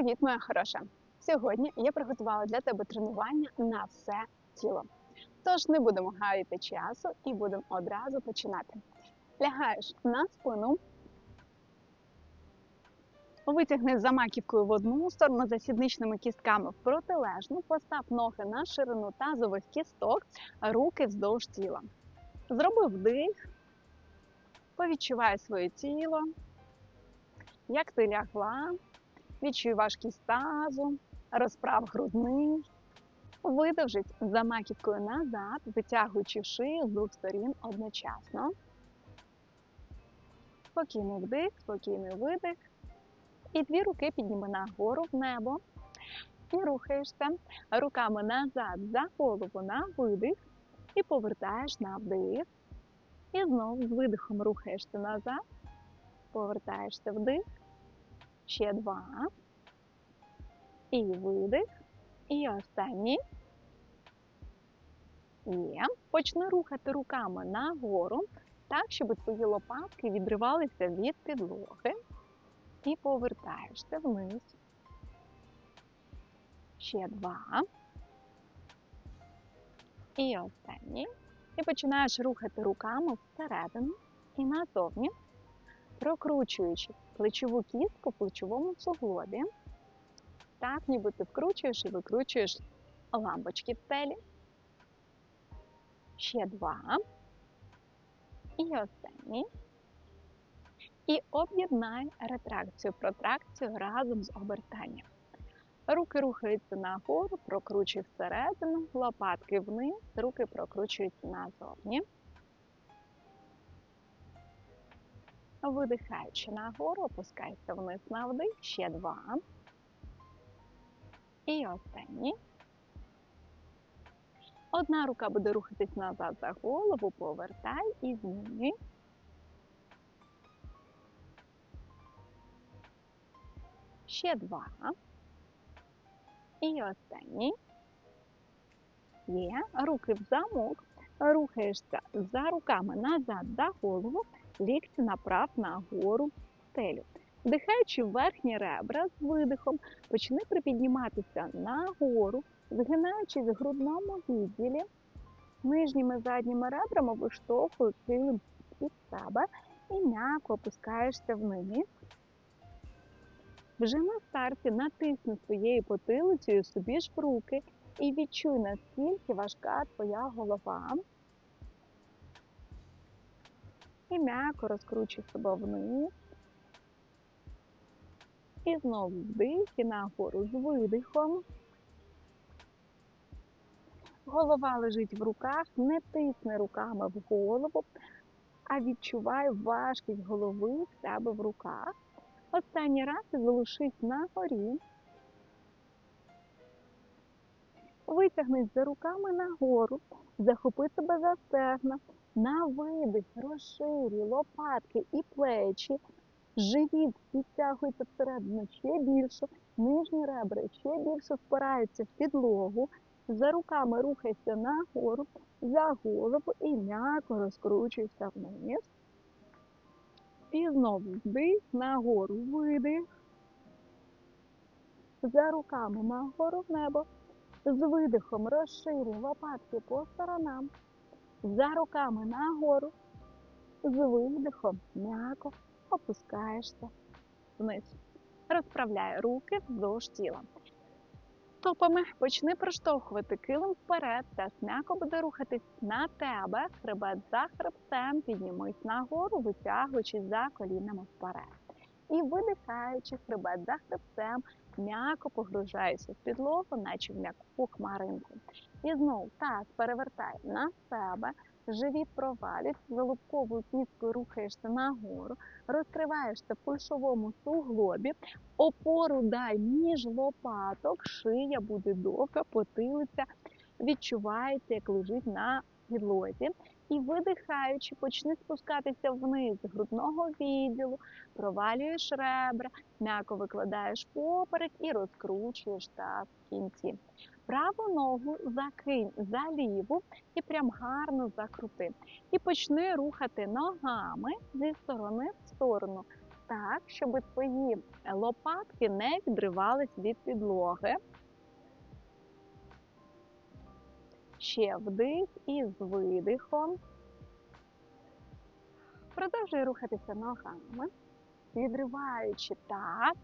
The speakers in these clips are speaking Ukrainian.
Привіт, моя хороша! Сьогодні я приготувала для тебе тренування на все тіло. Тож не будемо гаяти часу і будемо одразу починати. Лягаєш на спину, витягни за маківкою в одну сторону, за сідничними кістками в протилежну, постав ноги на ширину тазових кісток, руки вздовж тіла. Зроби вдих, повідчувай своє тіло, як ти лягла. Відчуй важкість тазу, розправ грудний, видовжить за маківкою назад, витягуючи шию з двох сторін одночасно. Спокійний вдих, спокійний видих. І дві руки підніми нагору в небо. І рухаєшся руками назад за голову на видих. І повертаєш на вдих. І знову з видихом рухаєшся назад, повертаєшся вдих. Ще два. І видих. І останній. Є. Почни рухати руками нагору, так, щоб твої лопатки відривалися від підлоги. І повертаєшся вниз. Ще два. І останній. І починаєш рухати руками всередину і назовні, прокручуючи плечову кістку в плечовому суглобі. Так, ніби ти вкручуєш і викручуєш лампочки в телі. Ще два. І останній. І об'єднай ретракцію, протракцію разом з обертанням. Руки рухаються нагору, прокручуй всередину, лопатки вниз, руки прокручуються назовні. Видихаючи нагору, опускайся вниз на вдих, ще два. І останній. Одна рука буде рухатись назад за голову, повертай і змінюй. Ще два. І останній. Є. Руки в замок. Рухаєшся за руками назад за голову, лікті направ нагору стелю. Вдихаючи верхні ребра з видихом, почни припідніматися нагору, згинаючись в грудному відділі, нижніми задніми ребрами виштовхуй килим під себе і м'яко опускаєшся вниз. Вже на старті натисни своєю потилицею собі ж в руки і відчуй, наскільки важка твоя голова. І м'яко розкручуй себе вниз. І знову вдих і нагору з видихом. Голова лежить в руках, не тисни руками в голову, а відчувай важкість голови в себе в руках. Останній раз залишись на горі. Витягнись за руками нагору, захопи себе за стегна, на видих, розширюй лопатки і плечі. Живіт підтягується всередину ще більше, нижні ребра ще більше впираються в підлогу. За руками рухайся нагору, за голову і м'яко розкручуйся вниз. І знову вдих, нагору видих. За руками нагору в небо. З видихом розширюй лопатки по сторонам. За руками нагору. З видихом м'яко опускаєшся вниз. Розправляй руки вздовж тіла. Стопами почни проштовхувати килим вперед, та м'яко буде рухатись на тебе, хребет за хребцем, піднімись нагору, витягуючись за колінами вперед. І видихаючи хребет за хребцем, м'яко погружаєшся в підлогу, наче в м'яку хмаринку. І знову таз перевертай на себе, живіт провалюється, залобковою кісткою рухаєшся нагору, розкриваєшся в пульшовому суглобі, опору дай між лопаток, шия буде довга, потилиця, відчувається, як лежить на підлозі. І видихаючи, почни спускатися вниз грудного відділу, провалюєш ребра, м'яко викладаєш поперек і розкручуєш таз в кінці. Праву ногу закинь за ліву і прям гарно закрути. І почни рухати ногами зі сторони в сторону. так, щоб твої лопатки не відривались від підлоги. Ще вдих і з видихом. Продовжуй рухатися ногами, відриваючи так,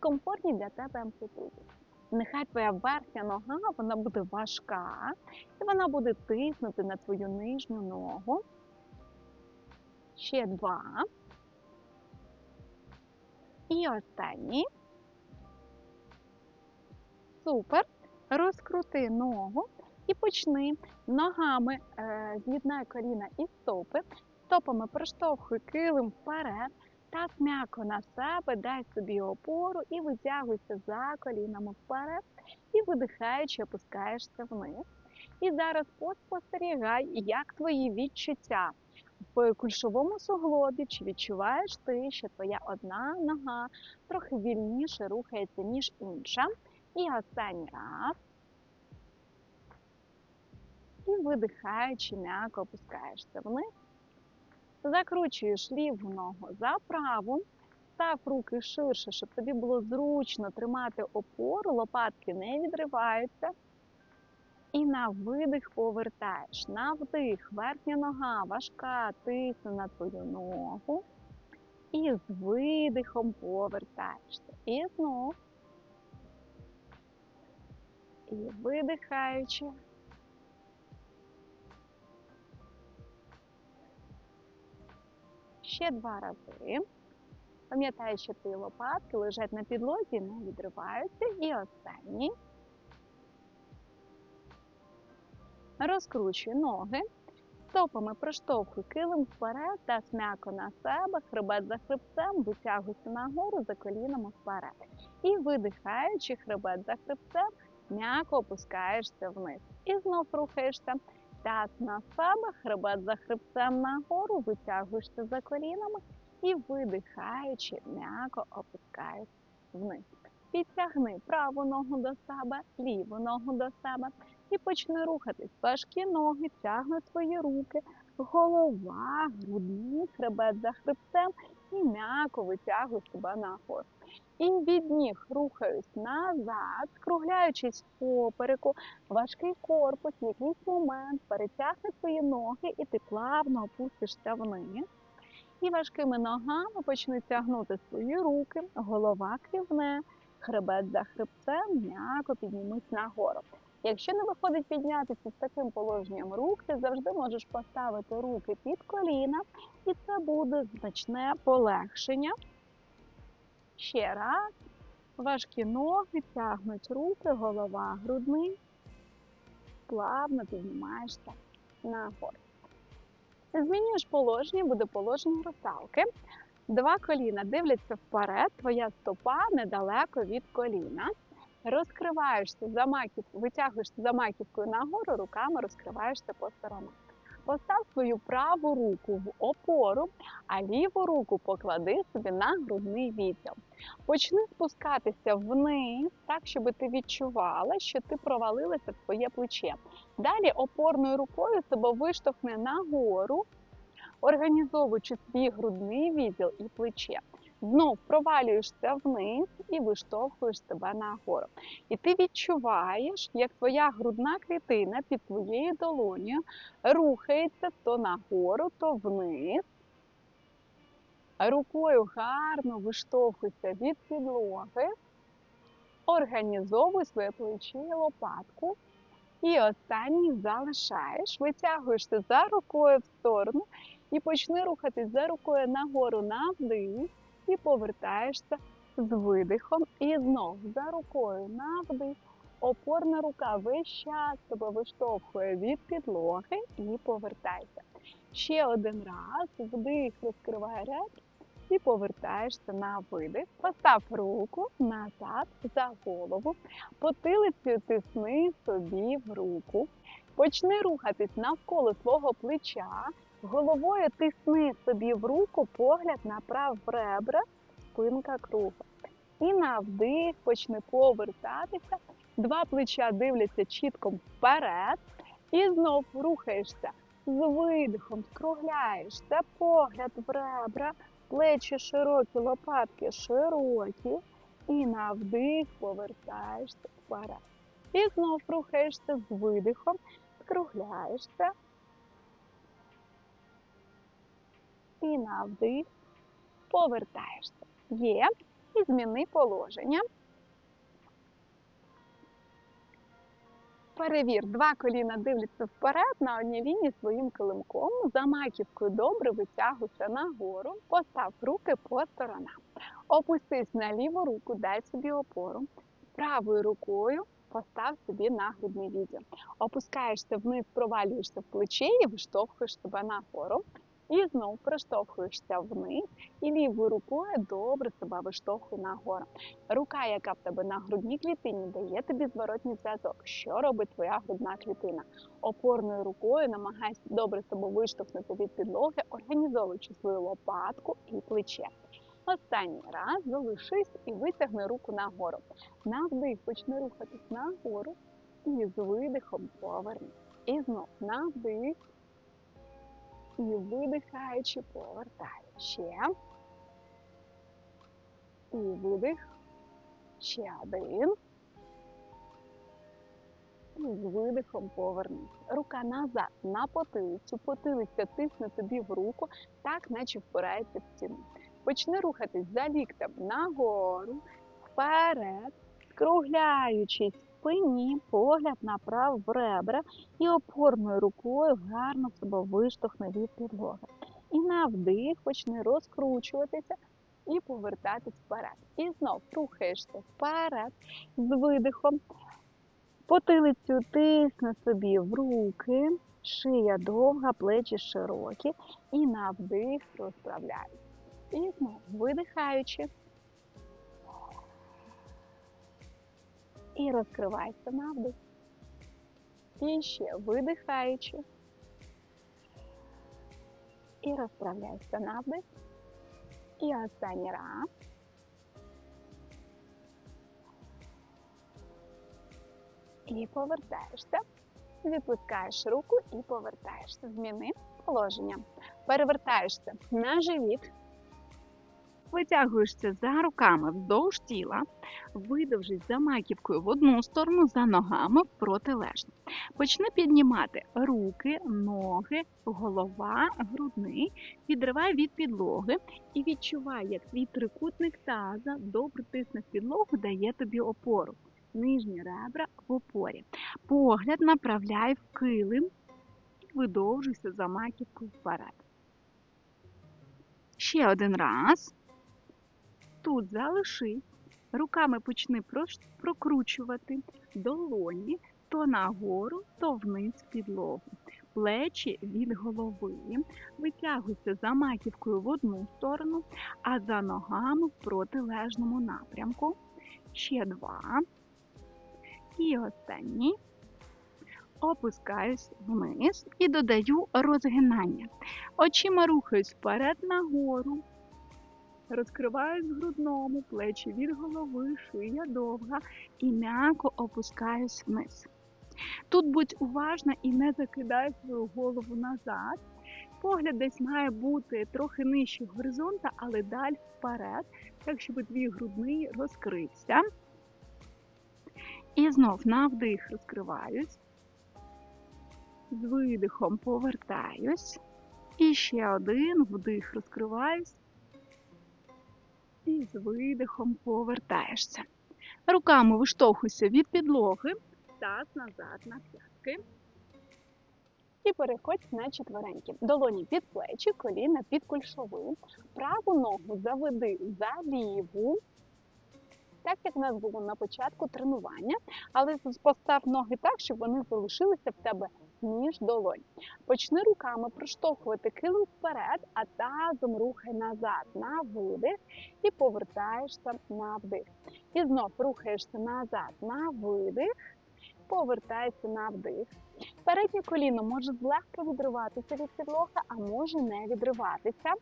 комфортні для тебе амплитуді. Нехай твоя верхня нога вона буде важка, і вона буде тиснути на твою нижню ногу. Ще два. І останній. Супер. Розкрути ногу і почни ногами е, з'єднай коліна і стопи. Стопами проштовхуй килим вперед. Так м'яко на себе, дай собі опору і витягуйся за колінами вперед. І видихаючи, опускаєшся вниз. І зараз поспостерігай, як твої відчуття в кульшовому суглобі, чи відчуваєш ти, що твоя одна нога трохи вільніше рухається, ніж інша. І останній раз. І видихаючи, м'яко опускаєшся вниз. Закручуєш ліву ногу за праву, став руки ширше, щоб тобі було зручно тримати опору, лопатки не відриваються. І на видих повертаєш. На вдих, верхня нога важка, тисне на твою ногу. І з видихом повертаєшся. І знов. І видихаючи. Ще два рази. Пам'ятай, що твої лопатки лежать на підлозі, не відриваються. І останній. Розкручуй ноги. Стопами проштовхуй килим вперед, та м'яко на себе, хребет за хребцем, витягуйся нагору за колінами вперед. І видихаючи хребет за хребцем, м'яко опускаєшся вниз. І знов рухаєшся. Таз на себе, хребет за хребцем нагору, витягуєшся за колінами і видихаючи, м'яко опускаєшся вниз. Підтягни праву ногу до себе, ліву ногу до себе і почни рухатись. Важкі ноги, тягни твої руки, голова, грудний, хребет за хребцем і м'яко витягуй себе нагору. І від ніг рухаюсь назад, скругляючись попереку, важкий корпус, в якийсь момент перетягни твої ноги і ти плавно опустишся вниз. І важкими ногами почни тягнути свої руки, голова кривне, хребет за хребцем, м'яко піднімись нагору. Якщо не виходить піднятися з таким положенням рук, ти завжди можеш поставити руки під коліна, і це буде значне полегшення. Ще раз. Важкі ноги, тягнуть руки, голова, грудний. Плавно піднімаєшся нагору. Змінюєш положення, буде положення русалки. Два коліна дивляться вперед, твоя стопа недалеко від коліна. Розкриваєшся за маківку, витягуєшся за маківкою нагору, руками розкриваєшся по сторонам. Постав свою праву руку в опору, а ліву руку поклади собі на грудний відділ. Почни спускатися вниз, так, щоб ти відчувала, що ти провалилася в своє плече. Далі опорною рукою себе виштовхне нагору, організовуючи свій грудний відділ і плече. Знов провалюєшся вниз і виштовхуєш себе нагору. І ти відчуваєш, як твоя грудна клітина під твоєю долонею рухається то нагору, то вниз. Рукою гарно виштовхуйся від підлоги, організовуй своє плече і лопатку. І останній залишаєш, витягуєшся за рукою в сторону і почни рухатись за рукою нагору на вдих і повертаєшся з видихом. І знов за рукою на вдих. Опорна рука весь час тебе виштовхує від підлоги і повертайся. Ще один раз вдих, розкривай ребра і повертаєшся на видих. Постав руку назад за голову, потилицею тисни собі в руку. Почни рухатись навколо свого плеча, головою тисни собі в руку, погляд направ в ребра, спинка круга. І на вдих почни повертатися. Два плеча дивляться чітко вперед. І знов рухаєшся з видихом, скругляєшся, погляд в ребра, Плечі широкі, лопатки широкі. І на вдих повертаєшся вперед. І знов рухаєшся з видихом, скругляєшся. І на вдих повертаєшся. Є. І зміни положення. Перевір, два коліна дивляться вперед на одній лінії своїм килимком. За маківкою добре витягуйся нагору, постав руки по сторонам. Опустись на ліву руку, дай собі опору. Правою рукою постав собі на грудний відділ. Опускаєшся вниз, провалюєшся в плече і виштовхуєш себе нагору. І знов приштовхуєшся вниз і лівою рукою добре себе виштовхує нагору. Рука, яка в тебе на грудній клітині, дає тобі зворотній зв'язок. Що робить твоя грудна клітина? Опорною рукою намагайся добре себе виштовхнути від підлоги, організовуючи свою лопатку і плече. Останній раз залишись і витягни руку нагору. На вдих почни рухатись нагору і з видихом поверни. І знов на вдих. І видихаючи, повертай. Ще. І видих. Ще один. І з видихом повернись. Рука назад на потилицю. Потилиця тисне тобі в руку, так наче впирається в стіну. Почни рухатись за ліктем нагору, вперед, скругляючись спині, погляд направ в ребра і опорною рукою гарно себе виштовхни від підлоги. І на вдих почни розкручуватися і повертатись вперед. І знов рухаєшся вперед з видихом. Потилицю тисне собі в руки, шия довга, плечі широкі. І на вдих розправляйся. І знову видихаючи. І розкривайся на вдих. І ще видихаючи. І розправляйся на вдих. І останній раз. І повертаєшся. Відпускаєш руку і повертаєшся. Зміни положення. Перевертаєшся на живіт. Витягуєшся за руками вздовж тіла, видовжись за маківкою в одну сторону, за ногами в. Почни піднімати руки, ноги, голова, грудний, відривай від підлоги і відчувай, як твій трикутник таза добре тисне в підлогу, дає тобі опору. Нижні ребра в опорі. Погляд направляй в килим і видовжуйся за маківкою вперед. Ще один раз. Тут залишись, руками почни прокручувати долоні то нагору, то вниз підлогу. Плечі від голови. Витягуйся за маківкою в одну сторону, а за ногами в протилежному напрямку. Ще два. І останній. Опускаюсь вниз і додаю розгинання. Очима рухаюсь вперед нагору. Розкриваюсь в грудному, плечі від голови, шия довга і м'яко опускаюсь вниз. Тут будь уважна і не закидай свою голову назад. Погляд десь має бути трохи нижче горизонта, але далі вперед, так щоб твій грудний розкрився. І знов на вдих розкриваюсь. З видихом повертаюсь. І ще один вдих розкриваюсь і з видихом повертаєшся. Руками виштовхуйся від підлоги, таз назад на п'ятки. І переходь на четвереньки. Долоні під плечі, коліна під кульшовим. Праву ногу заведи за ліву, так як в нас було на початку тренування, але постав ноги так, щоб вони залишилися в тебе між долонь. Почни руками проштовхувати килим вперед, а тазом рухай назад на видих і повертаєшся на вдих. І знов рухаєшся назад на видих, повертаєшся на вдих. Переднє коліно може злегка відриватися від підлоги, а може не відриватися.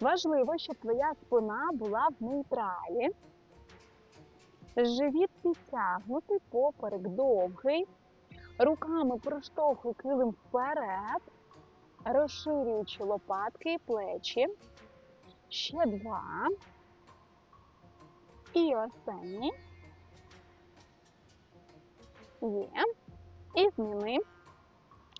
Важливо, щоб твоя спина була в нейтралі. Живіт підтягнутий, поперек довгий. Руками проштовхуй килим вперед, розширюючи лопатки і плечі. Ще два. І останній. Є. І зміни.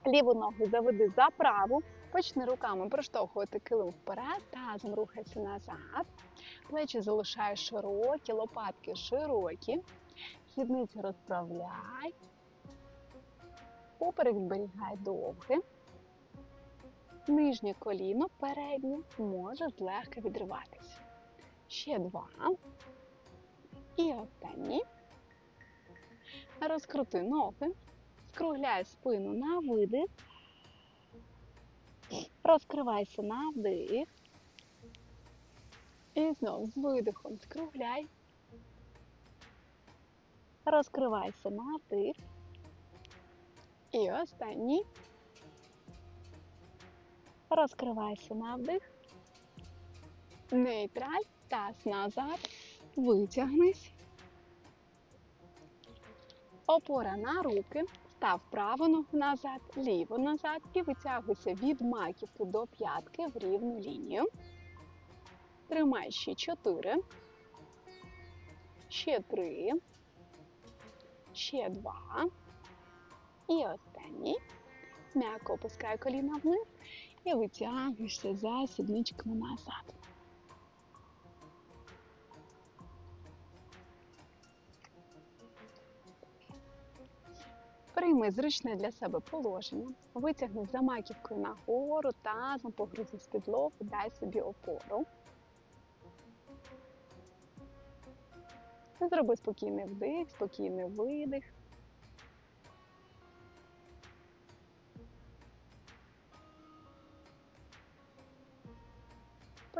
Ліву ногу заведи за праву. Почни руками проштовхувати килим вперед, тазом рухайся назад. Плечі залишай широкі, лопатки широкі. Сідниці розправляй. Поперек зберігай довге. Нижнє коліно переднє може злегка відриватися. Ще два. І останній. Розкрути ноги. Скругляй спину на видих. Розкривайся на вдих. І знов з видихом скругляй. Розкривайся на вдих. І останній. Розкривайся на вдих. Нейтраль. Таз назад. Витягнись. Опора на руки. Став праву ногу назад, ліву назад і витягуйся від маківки до п'ятки в рівну лінію. Тримай ще чотири. Ще три. Ще два. І останній. М'яко опускай коліна вниз і витягуєшся за сідничками назад. Прийми зручне для себе положення, витягни за маківкою нагору, тазом погрузи з підлогу, дай собі опору. Зроби спокійний вдих, спокійний видих.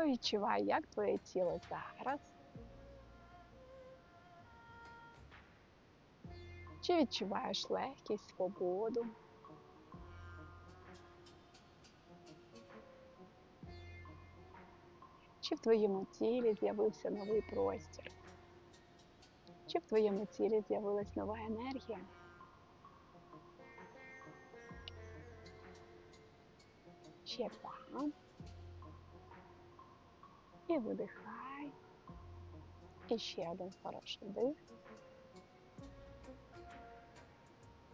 Повідчувай, як твоє тіло зараз. Чи відчуваєш легкість, свободу? Чи в твоєму тілі з'явився новий простір? Чи в твоєму тілі з'явилась нова енергія? Ще два. І видихай. І ще один хороший дих.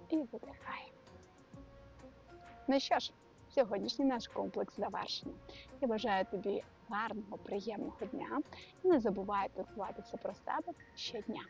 і видихай. Ну що ж, сьогоднішній наш комплекс завершений. Я бажаю тобі гарного, приємного дня і не забувай турбуватися про себе щодня.